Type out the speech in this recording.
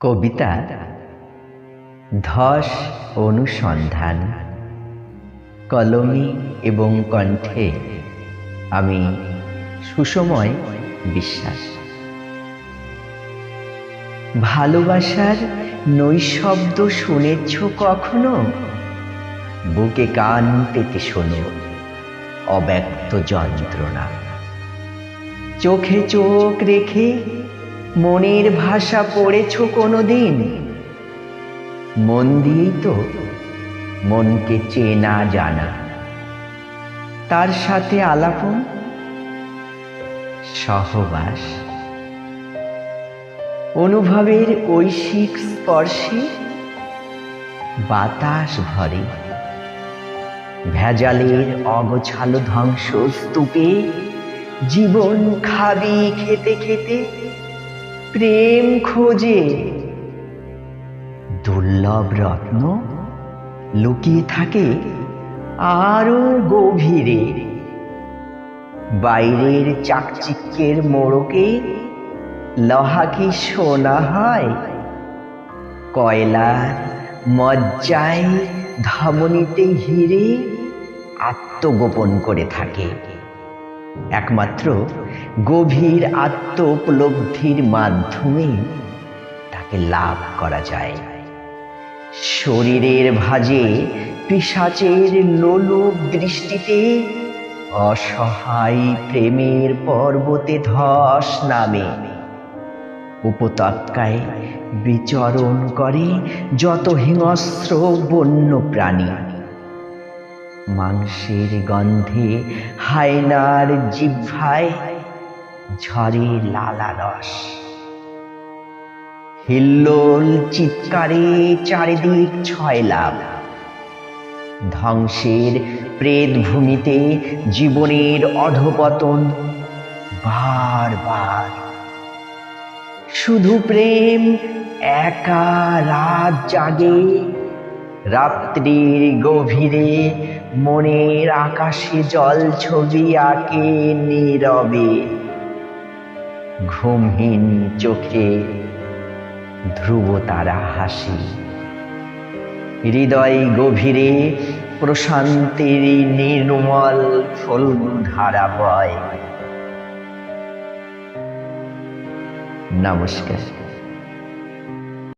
কবিতা ধস অনুসন্ধান। কলমে এবং কণ্ঠে আমি সুসময় বিশ্বাস। ভালোবাসার নৈশব্দ শুনেছ কখনো? বুকে কান পেতে শোনো অব্যক্ত যন্ত্রণা। চোখে চোখ রেখে মনের ভাষা পড়েছ কোনো দিন মন দিয়েই তো মনকে চেনা জানা। তার সাথে আলাপন? সহবাস? অনুভবের ঐশিক স্পর্শে? বাতাস ভরে? ভেজালের অগোছালো ধ্বংস স্তূপে জীবন খাবি খেতে খেতে প্রেম খোঁজে। দুর্লভ রত্ন লুকিয়ে থাকে আরও গভীরে। বাইরের চাকচিক্যের মোড়কে লহা কি সোনা হয়? কয়লার মজ্জায় ধমনীতে হিরে আত্মগোপন করে থাকে। একমাত্র গভীর আত্ম উপলব্ধির মাধ্যমে তাকে লাভ করা যায়। শরীরের ভাজে পিসাচের লোলুপ দৃষ্টিতে, অসহায় প্রেমের পর্বতে ধস নামে। উপত্যকায় বিচরণ করে যত হিংস্র বন্য প্রাণী মাংসের গন্ধে হায়নার জিহ্বায় ঝরে লালা রস। হিল্লোল চিৎকারে চারিদিক ছয় লাভ। ধ্বংসের প্রেত ভূমিতে জীবনের অধপতন বারবার। শুধু প্রেম, একা রাত জাগে। রাত্রির গভীরে মনের আকাশে জল ছবি আঁকে নীরবে। ঘুমহীন চোখে ধ্রুব তারা হাসি। হৃদয় গভীরে প্রশান্তির নির্মল ধারা বয়। নমস্কার।